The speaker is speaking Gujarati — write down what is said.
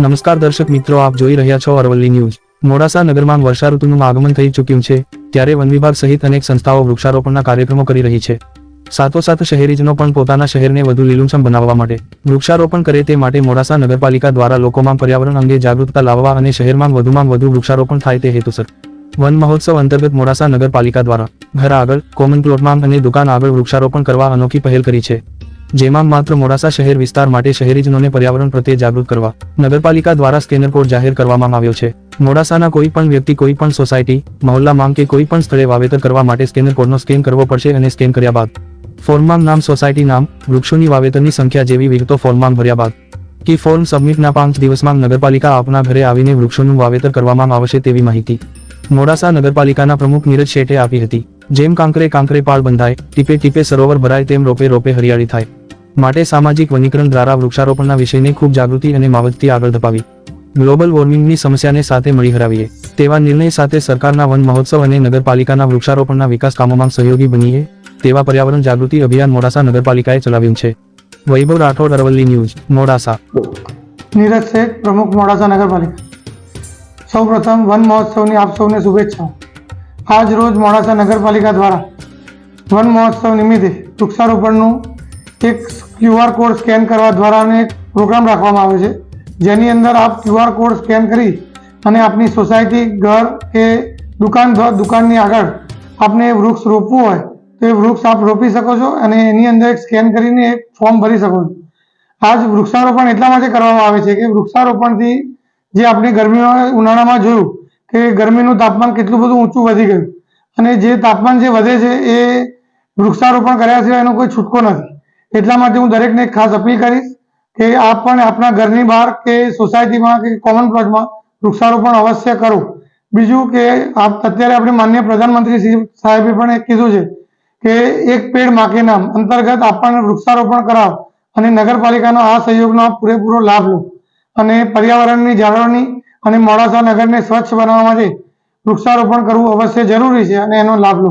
નમસ્કાર દર્શક મિત્રો, આપ જોઈ રહ્યા છો અરવલ્લી ન્યૂઝ. મોડાસા નગરમાં વર્ષા ઋતુનું આગમન થઈ ચૂક્યું છે, ત્યારે વન વિભાગ સહિત અનેક સંસ્થાઓ વૃક્ષારોપણના કાર્યક્રમો કરી રહી છે. સાથોસાથ શહેરીજનો પણ પોતાના શહેરને વધુ લીલુંછમ બનાવવા માટે વૃક્ષારોપણ કરે તે માટે મોડાસા નગરપાલિકા દ્વારા લોકોમાં પર્યાવરણ અંગે જાગૃતતા લાવવા અને શહેરમાં વધુમાં વધુ વૃક્ષારોપણ થાય તે હેતુસર વન મહોત્સવ અંતર્ગત મોડાસા નગરપાલિકા દ્વારા ઘર આગળ કોમન પ્લોટમાં અને દુકાન આગળ વૃક્ષારોપણ કરવા અનોખી પહેલ કરી છે. જેમાં માત્ર મોડાસા શહેર વિસ્તાર માટે શહેરીજનોને પર્યાવરણ પ્રત્યે જાગૃત કરવા, નગરપાલિકા દ્વારા સ્કેનર કોડ જાહેર કરવામાં આવ્યો છે. મોડાસાના કોઈ પણ વ્યક્તિ, કોઈ પણ સોસાયટી મહોલ્લામાં કે કોઈ પણ સ્થળે વાવેતર કરવા માટે સ્કેનર કોડનો સ્કેન કરવો પડશે અને સ્કેન કર્યા બાદ. ફોર્મમાં નામ, સોસાયટી નામ, વૃક્ષોની વાવેતરની સંખ્યા જેવી વિગતો ફોર્મમાં ભર્યા બાદ. કી ફોર્મ સબમિટના પાંચ દિવસમાં નગરપાલિકા આપના ઘરે આવીને વૃક્ષોનું વાવેતર કરવામાં આવશે તેવી માહિતી. મોડાસા નગરપાલિકાના પ્રમુખ નીરજ શેઠે આપી હતી. જેમ કાંકરે કાંકરે પાળ બંધાય, ટીપે ટીપે સરોવર ભરાય તેમ રોપે રોપે હરિયાળી થાય. માટે સામાજિક વનીકરણ દ્વારા વૃક્ષારોપણના વિષયને ખૂબ જાગૃતિ અને માવજતી આગળ ધપાવી. ગ્લોબલ વોર્મિંગની સમસ્યાને સાથે મળી હરાવીએ. તેવા નિર્ણય સાથે સરકારના વન મહોત્સવ અને નગરપાલિકાના વૃક્ષારોપણના વિકાસ કામોમાં સહયોગી બનીએ, તેવા પર્યાવરણ જાગૃતિ અભિયાન મોડાસા નગરપાલિકાએ ચલાવ્યું છે. વૈભવ રાઠોડ, અરવલ્લી ન્યૂઝ, મોડાસા. નીરજ શેઠ પ્રમુખ મોડાસા નગરપાલિકા. સૌપ્રથમ વન મહોત્સવની આપ સૌને શુભેચ્છાઓ. આજ રોજ મોડાસા નગરપાલિકા દ્વારા વન મહોત્સવ નિમિત્તે વૃક્ષારોપણનું એક ક્યુઆર કોડ સ્કેન કરવા દ્વારા અને એક પ્રોગ્રામ રાખવામાં આવે છે. જેની અંદર આપ ક્યુઆર કોડ સ્કેન કરી અને આપની સોસાયટી ઘર કે દુકાન દુકાનની આગળ આપને વૃક્ષ રોપવું હોય, તો એ વૃક્ષ આપ રોપી શકો છો અને એની અંદર એક સ્કેન કરીને એક ફોર્મ ભરી શકો છો. આજ વૃક્ષારોપણ એટલા માટે કરવામાં આવે છે કે વૃક્ષારોપણથી જે આપણે ગરમીમાં, ઉનાળામાં જોયું કે ગરમીનું તાપમાન કેટલું બધું ઊંચું વધી ગયું. અને જે તાપમાન જે વધે છે એ વૃક્ષારોપણ કર્યા સિવાય એનો કોઈ છૂટકો નથી. એટલા માટે હું દરેકને ખાસ અપીલ કરીશ કે આપ પણ આપણા ઘરની બહાર કે સોસાયટીમાં કે કોમન પ્લોટમાં વૃક્ષારોપણ અવશ્ય કરો. બીજું કે આપ અત્યારે આપણે માન્ય પ્રધાનમંત્રી શ્રી સાહેબે પણ કીધું છે કે એક પેડ માકે નામ અંતર્ગત આપણને વૃક્ષારોપણ કરાવ અને નગરપાલિકાનો આ સહયોગનો પૂરેપૂરો લાભ લો. અને પર્યાવરણની જાળવણી અને મોડાસા નગરને સ્વચ્છ બનાવવા માટે વૃક્ષારોપણ કરવું અવશ્ય જરૂરી છે અને એનો લાભ લો.